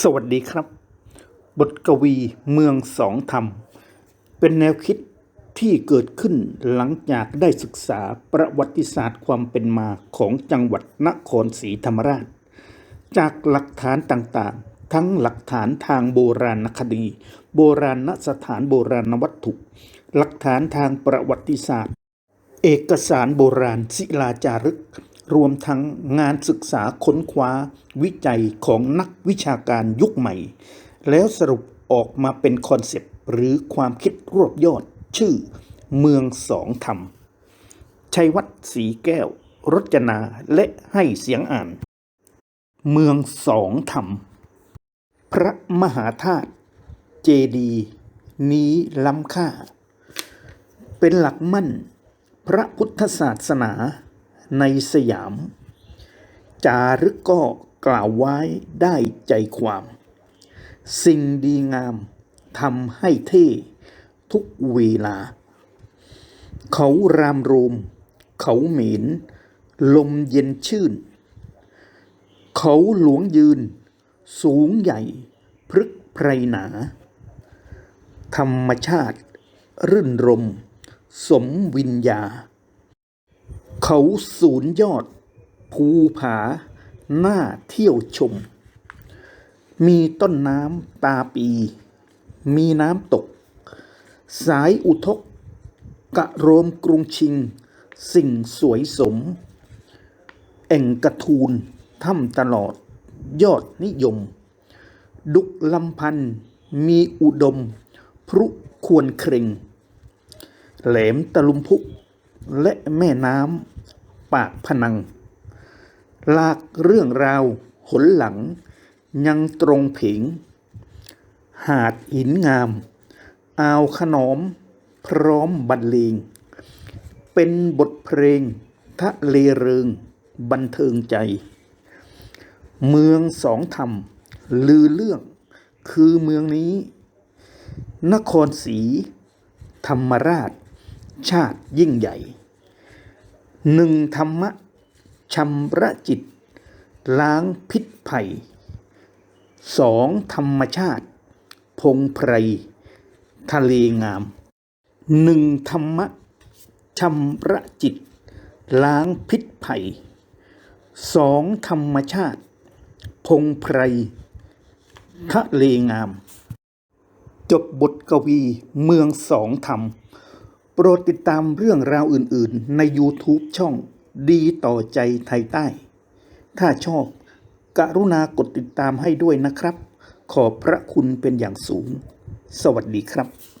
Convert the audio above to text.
สวัสดีครับ บทกวีเมืองสองธรรม เป็นแนวคิดที่เกิดขึ้นหลังจากได้ศึกษาประวัติศาสตร์ความเป็นมาของจังหวัดนครศรีธรรมราช จากหลักฐานต่างๆ ทั้งหลักฐานทางโบราณคดี โบราณสถานโบราณวัตถุ หลักฐานทางประวัติศาสตร์ เอกสารโบราณศิลาจารึก รวมทั้งงานศึกษาค้นคว้าวิจัยของนักวิชาการยุคใหม่ แล้วสรุปออกมาเป็นคอนเซปต์หรือความคิดรวบยอด ชื่อ เมืองสองธรรม ชัยวัฒน์ศรีแก้ว รจนาและให้เสียงอ่าน เมืองสองธรรม พระมหาธาตุเจดี นี้ล้ำค่า เป็นหลักมั่น พระพุทธศาสนา ในสยาม จารึกก็กล่าวไว้ได้ใจความ สิ่งดีงามทำให้เท่ทุกเวลา เขารามโรม เขาเหม็นลมเย็นชื่น เขาหลวงยืน สูงใหญ่พฤกษ์ไพรหนา ธรรมชาติ รื่นรม สมวิญญา เขาสูนย์ยอด ภูผา หน้าเที่ยวชม มีต้นน้ำตาปี มีน้ำตก สายอุทก กะโรมกรุงชิง สิ่งสวยสม แอ่งกระทูลถ้ำตลอด ยอดนิยม ดุกลำพัน มีอุดม พรุควรเคร่งแหลมตะลุมพุกและแม่น้ำ ปากพนัง ลากเรื่องราว หนหลัง ยังตรงเพงหาดหินงาม อาวขนอม พร้อมบรรเลง เป็นบทเพลงทะเลเริง บันเทิงใจ เมืองสองธรรม ลือเรื่อง คือเมืองนี้ นครศรีธรรมราช ชาติยิ่งใหญ่ หนึ่งธรรมะชำระจิต ล้างพิษภัยสองธรรมชาติ พงไพร ทะเลงามหนึ่งธรรมะชำระจิต ล้างพิษภัยสองธรรมชาติ พงไพร ทะเลงาม จบบทกวีเมืองสองธรรม โปรดติดตามเรื่องราวอื่นๆ ใน YouTube ช่องดีต่อใจไทยใต้ ถ้าชอบ กรุณากดติดตามให้ด้วยนะครับ ขอบพระคุณเป็นอย่างสูง สวัสดีครับ